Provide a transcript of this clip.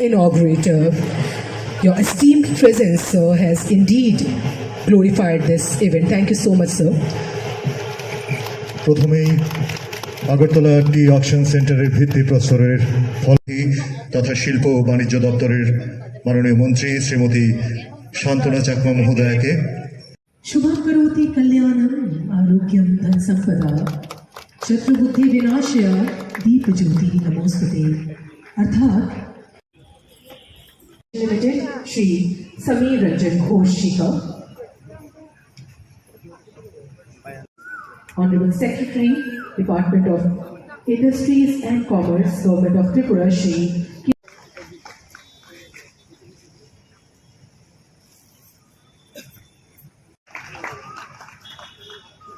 inaugurator. Your esteemed presence, sir, has indeed glorified this event. Thank you so much, sir. প্রথমেই আগরতলা টি auction সেন্টারের ভিত্তিপ্রস্তরের ফলে তথা শিল্প ও বাণিজ্য দপ্তরের মাননীয় মন্ত্রী শ্রীমতী শান্তনা চাকমা মহোদয়াকে শুভম করোতি কল্যাণম আরোগ্যম ধন সম্পদা শত্রুবুদ্ধি বিনাশয়া দীপ জ্যোতি নমস্তুতে অর্থাৎ Limited, Sri Sameer Ranjan Khoshikar. Honorable Secretary, Department of Industries and Commerce, Government of Tripura, Sri.